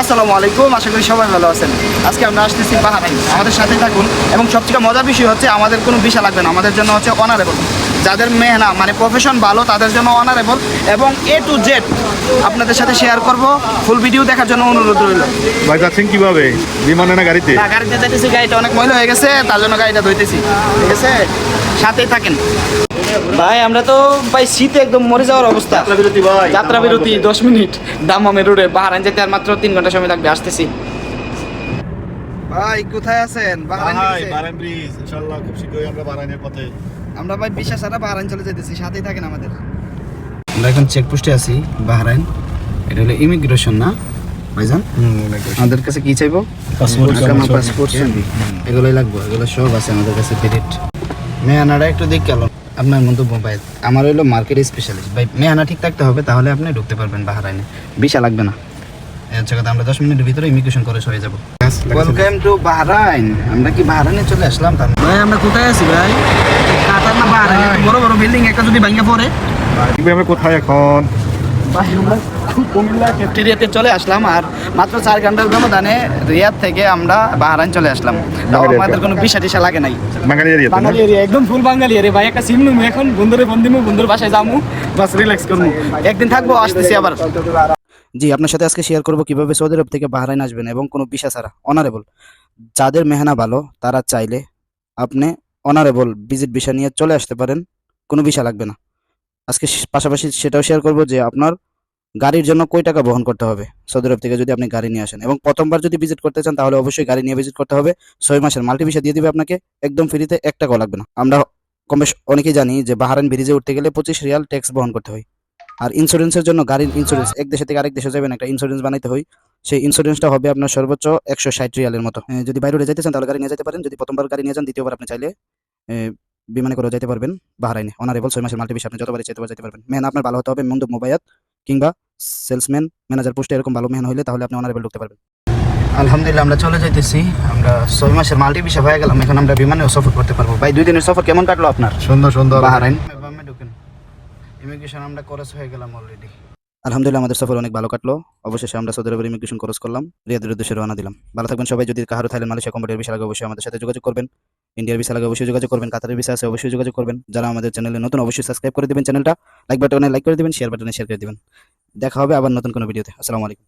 আসসালামু আলাইকুম আশা করি সবাই ভালো আছেন। আজকে আমরা আসতেছি বাহারাইন আমাদের সাথে থাকুন এবং সবথেকে মজার বিষয় হচ্ছে আমাদের কোনো বিষয় লাগবে না। আমাদের জন্য হচ্ছে অনারেবল যাদের মেহনা মানে প্রফেশন ভালো তাদের জন্য অনারেবল এবং এ টু জেড আপনাদের সাথে শেয়ার করব। ফুল ভিডিও দেখার জন্য অনুরোধ রইল। ভাই যাচ্ছেন কীভাবে? বিমানে না গাড়িতে? না, গাড়িতে যাইতেছি। গাড়িটা অনেক ময়লা হয়ে গেছে তার জন্য গাড়িটা ধুইতেছি ঠিক আছে? সাথেই থাকেন। ভাই আমরা তো ভাই শীতে একদম মরে যাওয়ার অবস্থা। বিরতি ভাই। যাত্রা বিরতি দশ মিনিট। দামামের রোডে বাহারাইন যেতে আর মাত্র তিন ঘণ্টা সময় লাগবে আসতেছি। ভাই কোথায় আছেন? Bahrain high bridge. ইনশাআল্লাহ খুব শীঘ্রই আমরা বারানের পথে আমরা ভাই বিশ্বাস বাহারাইন চলে যেতেছি সাথেই থাকেন আমাদের। আমরা এখন চেকপোস্টে আছি বাহারাইন। এটা হলো ইমিগ্রেশন না? ভাইজান? আমাদের কাছে কি চাইব? পাসপোর্ট এগুলোই লাগবে এগুলো সব আছে আমাদের কাছে ক্রেডিট মেহানাটা একটু দেখ গেল আপনার মন্তব্য ভাই আমার হলো মার্কেট স্পেশালিস্ট ভাই মেহানা ঠিক থাকতে হবে তাহলে আপনি ঢুকতে পারবেন বাহারাইনে। বিশা লাগবে না। আচ্ছা কথা আমরা দশ মিনিটের ভিতরে ইমিগ্রেশন করে সরে যাব। Welcome to Bahrain. আমরা কি বাহরাইনে চলে আসলাম? তার ভাই আমরা কোথায় আছি ভাই? কাতার না বাহরাইন বড় বড় বিল্ডিং একটা যদি ভাঙা পড়ে। আমরা কোথায় এখন? কুমিল্লা ক্যাফটেরিয়াতে চলে আসলাম আর মাত্র চার ঘণ্টার ব্যবধানে রিয়াদ থেকে আমরা বাহরাইন চলে আসলাম। তাও আমাদের কোনো বিষা টিসা লাগে নাই। বাঙালি বাঙালি এরিয়া একদম ফুল বাঙালি এরিয়া। ভাই একটা সিম নিমু এখন বন্ধুরে বন্ধুর বাসায় যামু বাস রিল্যাক্স করমু। একদিন থাকব আসতেছি আবার। জি আপনার সাথে আজকে শেয়ার করব কীভাবে সৌদি আরব থেকে বাহরাইন আসবেন এবং কোনো ভিসা ছাড়া। অনারেবল যাদের মেহনা ভালো তারা চাইলে আপনি অনারেবল ভিজিট ভিসা নিয়ে চলে আসতে পারেন কোনো ভিসা লাগবে না। আজকে পাশাপাশি সেটাও শেয়ার করব যে আপনার গাড়ির জন্য কয় টাকা বহন করতে হবে? সৌদি থেকে যদি আপনি গাড়ি নিয়ে আসেন। এবং প্রথমবার যদি ভিজিট করতে চান, তাহলে অবশ্যই গাড়ি নিয়ে ভিজিট করতে হবে। ছয় মাসের মাল্টি ভিসা দিয়ে দিবে আপনাকে। একদম ফ্রিতে এক টাকাও লাগবে না। আমরা কম বেশ অনেকেই জানি যে বাহারাইন ব্রিজে উঠতে গেলে পঁচিশ রিয়াল ট্যাক্স বহন করতে হয়। আর ইন্স্যুরেন্সের জন্য গাড়ির ইন্স্যুরেন্স এক দেশে থেকে আরেক দেশে যাবেন, একটা ইন্স্যুরেন্স বানাইতে হয়। সেই ইন্স্যুরেন্সটা হবে আপনার সর্বোচ্চ একশো ষাট রিয়ালের মতো। যদি বাইরে যেতে চান, তাহলে গাড়ি নিয়ে যেতে পারেন। যদি প্রথমবার গাড়ি নিয়ে যান, দ্বিতীয়বার আপনি চাইলে বিমানে করে যেতে পারবেন বাহারাইনে। অনারেবল ছয় মাসের মাল্টিভিস আপনি যতবারই যেতে যেতে পারবেন। মেহন আপনার ভালো হতে হবে মন্দুব মোবাইয়াত কিংবা সেলসম্যান ম্যানেজার পোস্টে এরকম ভালো মেহন হলে তাহলে আপনি অনারেবল ঢুকতে পারবেন। আলহামদুলিল্লাহ আমরা চলে যাইতেছি। আমরা ছয় মাসের মাল্টি ভিসা হয়ে গেলাম। এখন আমরা বিমানেও সফর করতে পারব। ভাই দুই দিনের সফর কেমন কাটলো আপনার? সুন্দর সুন্দর। বাহারাইন। ঢুকেন ইমিগ্রেশন আমরা খরচ হয়ে গেলাম অলরেডি আলহামদুলিল্লাহ আমাদের সফর অনেক ভালো কাটলো। অবশেষে আমরা সৌদি আরবের ইমিগ্রেশন খরচ করলাম। রিয়াদের উদ্দেশ্যে রওনা দিলাম। ভালো থাকবেন সবাই। যদি কাহারো থাইল্যান্ড মালয়েশিয়া কম্পিউটার বিষয় লাগে অবশ্যই আমাদের সাথে যোগাযোগ করবেন। ইন্ডিয়ার ভিসা লাগে অবশ্যই যোগাযোগ করবেন কাতারের ভিসা আছে অবশ্যই যোগাযোগ করবেন। যারা আমাদের চ্যানেলে নতুন, অবশ্যই সাবস্ক্রাইব করে দেবেন চ্যানেলটা। লাইক বাটনে লাইক করে দেবেন শেয়ার বাটনে শেয়ার করে দেবেন। দেখা হবে আবার নতুন কোনো ভিডিওতে আসসালামু আলাইকুম।